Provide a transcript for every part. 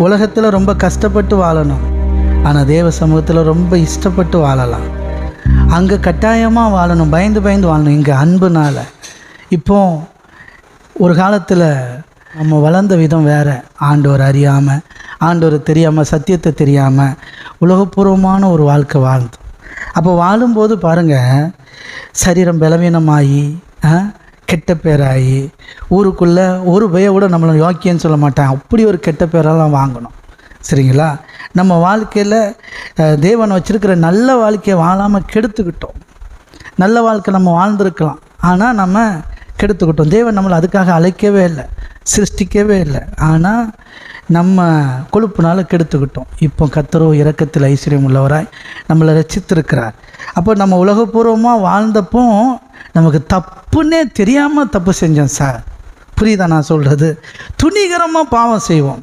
உலகத்தில் ரொம்ப கஷ்டப்பட்டு வாழணும். ஆனால் தேவ சமூகத்தில் ரொம்ப இஷ்டப்பட்டு வாழலாம். அங்கே கட்டாயமாக வாழணும் பயந்து பயந்து வாழணும் இங்கே அன்புனால். இப்போ ஒரு காலத்தில் நம்ம வளர்ந்த விதம் வேறு. ஆண்டவர் அறியாமல் ஆண்டவர் தெரியாமல் சத்தியத்தை தெரியாமல் உலகபூர்வமான ஒரு வாழ்க்கை வாழ்ந்தோம். அப்போ வாழும்போது பாருங்கள் சரீரம் பலவீனமாகி ஆ, கெட்ட பேராகி ஊருக்குள்ளே ஒரு பய கூட நம்மளை யோக்கியன்னு சொல்ல மாட்டேன். அப்படி ஒரு கெட்ட பேரெல்லாம் வாங்கணும். சரிங்களா? நம்ம வாழ்க்கையில் தேவன் வச்சுருக்கிற நல்ல வாழ்க்கையை வாழாமல் கெடுத்துக்கிட்டோம். நல்ல வாழ்க்கை நம்ம வாழ்ந்திருக்கலாம். ஆனால் நம்ம கெடுத்துக்கிட்டோம். தேவன் நம்மளை அதுக்காக அழைக்கவே இல்லை. சிருஷ்டிக்கவே இல்லை. ஆனால் நம்ம கொழுப்புனால கெடுத்துக்கிட்டோம். இப்போ கத்தரோ இறக்கத்தில் ஐஸ்வர்யம் உள்ளவராய் நம்மளை ரசித்திருக்கிறார். அப்போ நம்ம உலகபூர்வமாக வாழ்ந்தப்போ நமக்கு தப்புன்னே தெரியாமல் தப்பு செஞ்சோம் சார் புரியுதா நான் சொல்கிறது துணிகரமாக பாவம் செய்வோம்.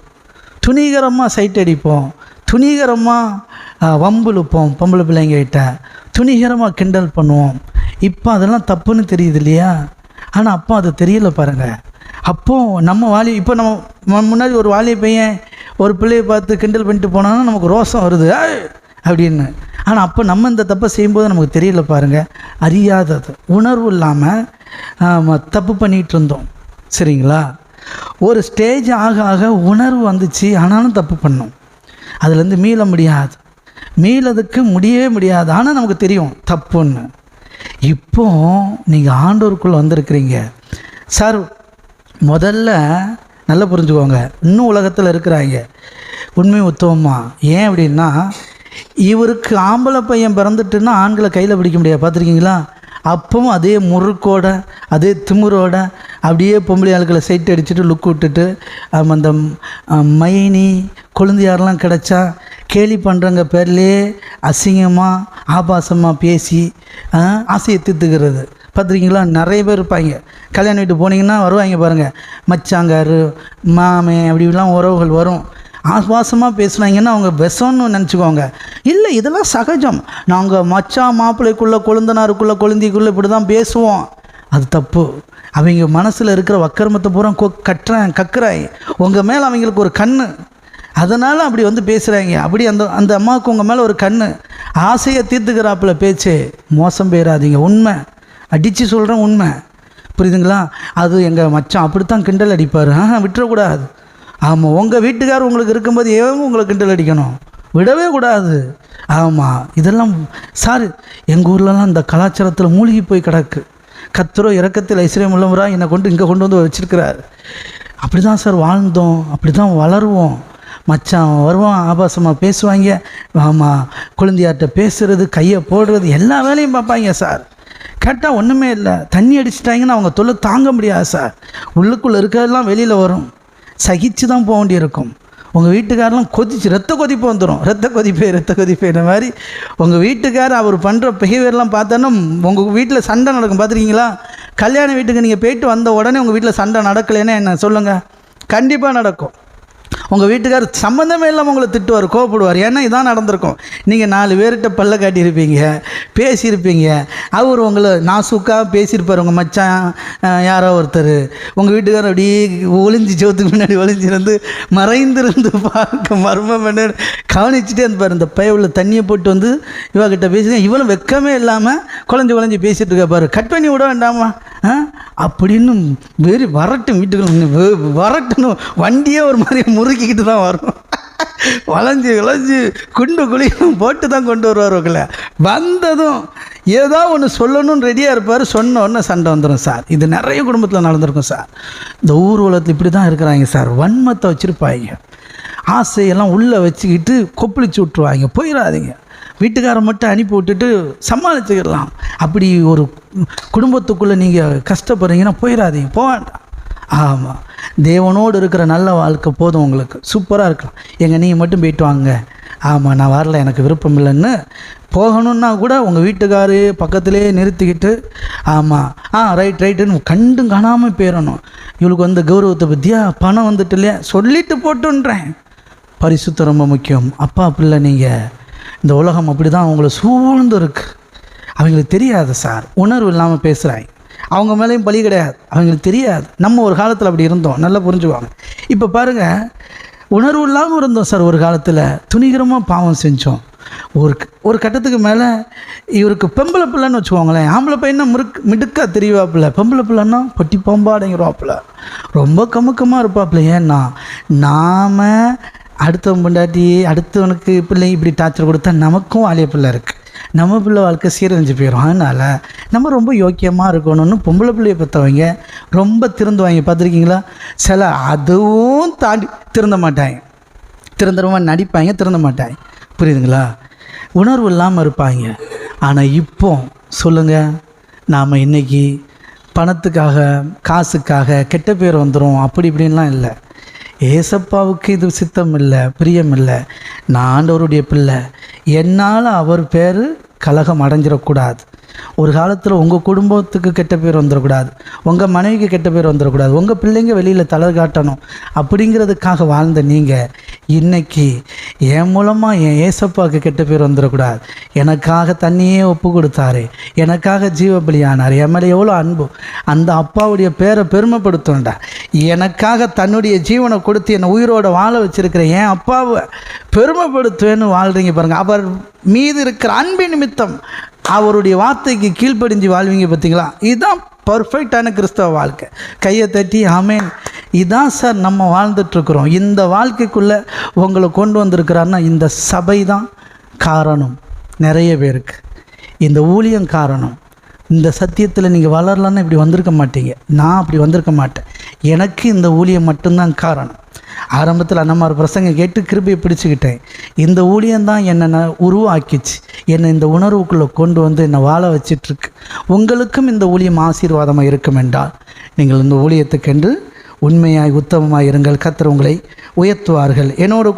துணிகரமாக சைட் அடிப்போம். துணிகரமாக வம்புழுப்போம் பொம்பளை பிள்ளைங்ககிட்ட. துணிகரமாக கிண்டல் பண்ணுவோம். இப்போ அதெல்லாம் தப்புன்னு தெரியுது இல்லையா? ஆனால் அப்போ அது தெரியல பாருங்கள் அப்போது நம்ம வாலி இப்போ நம்ம முன்னாடி ஒரு வாலிய பையன் ஒரு பிள்ளையை பார்த்து கிண்டல் பண்ணிட்டு போனாலும் நமக்கு ரோசம் வருது. அப்படின்னு. ஆனால் அப்போ நம்ம இந்த தப்பை செய்யும்போது நமக்கு தெரியல பாருங்கள் அறியாதது. உணர்வு இல்லாமல் தப்பு பண்ணிகிட்டு இருந்தோம். சரிங்களா? ஒரு ஸ்டேஜ் ஆக ஆக உணர்வு வந்துச்சு ஆனாலும் தப்பு பண்ணோம். அதுலேருந்து மீள முடியாது. மீளதுக்கு முடியவே முடியாது. ஆனால் நமக்கு தெரியும் தப்புன்னு. இப்போ நீங்கள் ஆண்டோருக்குள்ளே வந்திருக்கிறீங்க. சார் முதல்ல நல்லா புரிஞ்சுக்கோங்க. இன்னும் உலகத்தில் இருக்கிறாங்க. உண்மை உத்தவமா ஏன் அப்படின்னா இவருக்கு ஆம்பளை பையன் பிறந்துட்டுன்னா ஆண்களை கையில் பிடிக்க முடியாது. பார்த்துருக்கீங்களா? அப்பவும் அதே முறுக்கோட அதே திமுறோட அப்படியே பொம்பளை ஆளுக்களை சைட் அடிச்சுட்டு லுக் விட்டுட்டு அந்த மைனி கொழுந்தியாரெலாம் கிடச்சா கேலி பண்ணுறங்க பேர்லேயே அசிங்கமாக ஆபாசமாக பேசி ஆசையை தீர்த்துக்கிறது. பார்த்துருக்கீங்களா? நிறைய பேர் இருப்பாங்க. கல்யாணம் வீட்டு போனீங்கன்னா வருவாங்க பாருங்கள் மச்சாங்காரு மாமே அப்படிலாம் உறவுகள் வரும். ஆசுவாசமாக பேசுனாங்கன்னா அவங்க விஷம்னு நினச்சிக்கோங்க. இல்லை இதெல்லாம் சகஜம். நாங்கள் மச்சான் மாப்பிள்ளைக்குள்ளே கொழுந்தனாருக்குள்ளே கொழுந்திக்குள்ளே இப்படி தான் பேசுவோம். அது தப்பு. அவங்க மனசில் இருக்கிற வக்கரமத்தை பூரா கொ கட்டுறேன் கக்குறாய் உங்கள் மேலே அவங்களுக்கு ஒரு கண் அதனால் அப்படி வந்து பேசுகிறாங்க அப்படி அந்த அந்த அம்மாவுக்கு உங்கள் மேலே ஒரு கண் ஆசையை தீர்த்துக்கிறாப்புல பேச்சு. மோசம் போயிடாதீங்க உண்மை. அடித்து சொல்கிறேன் உண்மை. புரியுதுங்களா? அது எங்கள் மச்சான் அப்படித்தான் கிண்டல் அடிப்பார். ஆ விட்டுறக்கூடாது. ஆமாம் உங்கள் வீட்டுக்கார் உங்களுக்கு இருக்கும்போது ஏன் உங்களை கிண்டல் அடிக்கணும்? விடவே கூடாது. ஆமாம் இதெல்லாம் சார் எங்கள் ஊர்லலாம் இந்த கலாச்சாரத்தில் மூழ்கி போய் கிடக்கு. கத்தரோ இறக்கத்தில் ஐஸ்வர்யம் உள்ளவராக என்னை கொண்டு இங்கே கொண்டு வந்து வச்சுருக்கிறார். அப்படி தான் சார் வாழ்ந்தோம் அப்படி தான் வளருவோம். மச்சான் வருவான் ஆபாசமாக பேசுவாங்க. ஆமாம் குழந்தையார்கிட்ட பேசுறது கையை போடுறது எல்லா வேலையும் பார்ப்பாங்க சார். கேட்டால் ஒன்றுமே இல்லை. தண்ணி அடிச்சிட்டாங்கன்னா அவங்க தொல்லை தாங்க முடியாது சார். உள்ளுக்குள்ளே இருக்கிறதெல்லாம் வெளியில் வரும். சகிச்சு தான் போக வேண்டியிருக்கும். உங்கள் வீட்டுக்காரெலாம் கொதிச்சு ரத்த கொதிப்பு வந்துடும் ரத்த கொதிப்பு ரத்த கொதிப்பு இந்த மாதிரி. உங்கள் வீட்டுக்கார் அவர் பண்ணுற பிஹேவியர்லாம் பார்த்தோன்னா உங்கள் வீட்டில் சண்டை நடக்கும். பார்த்துருக்கீங்களா? கல்யாண வீட்டுக்கு நீங்கள் போயிட்டு வந்த உடனே உங்கள் வீட்டில் சண்டை நடக்கலைன்னா என்ன? சொல்லுங்கள் கண்டிப்பாக நடக்கும். உங்கள் வீட்டுக்கார் சம்மந்தமே இல்லாமல் உங்களை திட்டுவார் கோவப்படுவார். ஏன்னா இதான் நடந்திருக்கும். நீங்கள் நாலு பேர்கிட்ட பல்ல காட்டியிருப்பீங்க பேசியிருப்பீங்க. அவர் உங்களை நாசுக்காக பேசியிருப்பார் உங்கள் மச்சான் யாரோ ஒருத்தர். உங்கள் வீட்டுக்காரர் அப்படியே ஒளிஞ்சு சோத்துக்கு முன்னாடி ஒளிஞ்சிருந்து மறைந்திருந்து பார்க்க மர்மம் என்ன? கவனிச்சுட்டே இருப்பார் இந்த பயவுள்ள தண்ணியை போட்டு வந்து இவகிட்ட பேசுங்க இவளும் வெக்கமே இல்லாமல் குழஞ்சி குழஞ்சி பேசிகிட்டு இருக்கா கட் பண்ணி விட வேண்டாமா? ஆ அப்படின்னு வெறி வரட்டும் வீட்டுக்கு வரட்டுன்னு வண்டியே ஒரு மாதிரி முறுக்கிக்கிட்டு தான் வரும். வளைஞ்சு விளைஞ்சு குண்டு குழியும் போட்டு தான் கொண்டு வருவார் வந்ததும் ஏதோ ஒன்று சொல்லணும்னு ரெடியாக இருப்பார். சொன்ன உடனே சண்டை வந்துடும் சார். இது நிறைய குடும்பத்தில் நடந்திருக்கும் சார். இந்த ஊர் உலகத்தில் இப்படி தான் இருக்கிறாங்க சார். வன்மத்தை வச்சுருப்பாங்க. ஆசையெல்லாம் உள்ளே வச்சுக்கிட்டு கொப்பளிச்சு விட்ருவாங்க போயிடாதீங்க வீட்டுக்காரன் மட்டும் அனுப்பி விட்டுட்டு சமாளிச்சுக்கிடலாம் அப்படி ஒரு குடும்பத்துக்குள்ளே நீங்கள் கஷ்டப்படுறீங்கன்னா போயிடாதீங்க. போக வேண்டாம். ஆமாம் தேவனோடு இருக்கிற நல்ல வாழ்க்கை போதும் உங்களுக்கு. சூப்பராக இருக்கலாம். எங்கள் நீங்கள் மட்டும் போயிட்டு வாங்க. ஆமாம் நான் வரல. எனக்கு விருப்பம் இல்லைன்னு போகணுன்னா கூட உங்கள் வீட்டுக்காரு பக்கத்திலே நிறுத்திக்கிட்டு ஆமாம் ஆ ரைட் ரைட்டுன்னு கண்டும் காணாமல் போயிடணும். இவளுக்கு வந்த கௌரவத்தை பற்றியா பணம் வந்துட்டு இல்லையா? சொல்லிட்டு போட்டுன்றேன். பரிசுத்தம் ரொம்ப முக்கியம். அப்பா பிள்ளை நீங்கள் இந்த உலகம் அப்படி தான் அவங்கள சூழ்ந்து இருக்கு அவங்களுக்கு தெரியாது சார். உணர்வு இல்லாமல் பேசுகிறாங்க அவங்க மேலேயும் பழி கிடையாது. அவங்களுக்கு தெரியாது. நம்ம ஒரு காலத்தில் அப்படி இருந்தோம். நல்லா புரிஞ்சுக்குவாங்க இப்போ பாருங்கள் உணர்வு இல்லாமல் இருந்தோம் சார் ஒரு காலத்தில். துணிகரமாக பாவம் செஞ்சோம். ஒரு ஒரு கட்டத்துக்கு மேலே இவருக்கு பொம்பளை பிள்ளைன்னு வச்சுக்கோங்களேன். ஆம்பளை பையனா முறுக்கு மிடுக்கா தெரியவாப்புல பெம்பளை பிள்ளைன்னா பொட்டி பொம்பாடைங்கிறவாப்புல. ரொம்ப கமுக்கமாக இருப்பாப்பில்ல ஏன்னா நாம் அடுத்தவன் பொண்டாட்டி அடுத்தவனுக்கு பிள்ளை இப்படி டார்ச்சர் கொடுத்தா நமக்கும் வாலிய பிள்ளை இருக்குது நம்ம பிள்ளை வாழ்க்கை சீரழிஞ்சு போயிடும் அதனால் நம்ம ரொம்ப யோக்கியமாக இருக்கணும்னு பொம்பளை பிள்ளையை பெற்றவங்க ரொம்ப திருந்துவாங்க. பார்த்துருக்கீங்களா? சில அதுவும் தாண்டி திருந்த மாட்டாங்க. திருந்தரமாக நடிப்பாங்க திருந்த மாட்டாங்க. புரியுதுங்களா? உணர்வு இல்லாமல் இருப்பாங்க. ஆனால் இப்போ சொல்லுங்கள் நாம் இன்றைக்கி பணத்துக்காக காசுக்காக கெட்ட பேர் வந்துடும் அப்படி இப்படின்லாம் இல்லை. ஏசப்பாவுக்கு இது சித்தம் இல்லை பிரியம் இல்லை நான் ஆண்டவருடைய பிள்ளை. என்னால் அவர் பேர் கலகம் அடைஞ்சிடக்கூடாது. ஒரு காலத்தில் உங்கள் குடும்பத்துக்கு கெட்ட பேர் வந்துடக்கூடாது. உங்கள் மனைவிக்கு கெட்ட பேர் வந்துடக்கூடாது. உங்கள் பிள்ளைங்க வெளியில் தளர் காட்டணும். அப்படிங்கிறதுக்காக வாழ்ந்த நீங்கள் இன்னைக்கு என் மூலமாக என் ஏசப்பாவுக்கு கெட்ட பேர் வந்துடக்கூடாது. எனக்காக தண்ணியே ஒப்பு கொடுத்தாரு. எனக்காக ஜீவபலியானார். என் மேலே எவ்வளோ அன்பு. அந்த அப்பாவுடைய பேரை பெருமைப்படுத்தோண்டா எனக்காக தன்னுடைய ஜீவனை கொடுத்து என்னை உயிரோட வாழ வச்சிருக்கிற என் அப்பாவை பெருமைப்படுத்துவேன்னு வாழ்கிறீங்க பாருங்கள் அவர் மீது இருக்கிற அன்பின் நிமித்தம் அவருடைய வார்த்தைக்கு கீழ்ப்படிஞ்சு வாழ்வீங்க பார்த்தீங்களா? இதுதான் பர்ஃபெக்டான கிறிஸ்தவ வாழ்க்கை. கையை தட்டி ஆமேன். இதான் சார் நம்ம வாழ்ந்துட்டுருக்குறோம். இந்த வாழ்க்கைக்குள்ளே உங்களை கொண்டு வந்திருக்கிறாருன்னா இந்த சபை தான் காரணம். நிறைய பேருக்கு. இந்த ஊழியம் காரணம். இந்த சத்தியத்தில் நீங்கள் வளரலன்னா இப்படி வந்திருக்க மாட்டீங்க. நான் அப்படி வந்திருக்க மாட்டேன். எனக்கு இந்த ஊழியம் மட்டும்தான் காரணம். ஆரம்பத்தில் அண்ணமார் பிரசங்க கேட்டு கிருபியை பிடிச்சிக்கிட்டேன். இந்த ஊழியம்தான் என்னை நான் உருவாக்கிச்சு. என்னை இந்த உணர்வுக்குள்ளே கொண்டு வந்து என்னை வாழ வச்சிட்ருக்கு. உங்களுக்கும் இந்த ஊழியம் ஆசீர்வாதமாக இருக்கும் என்றால் நீங்கள் இந்த ஊழியத்துக்கென்று உண்மையாய் உத்தமமாய் இருங்கள். கத்தர் உங்களை உயர்த்துவார்கள். என்னோடு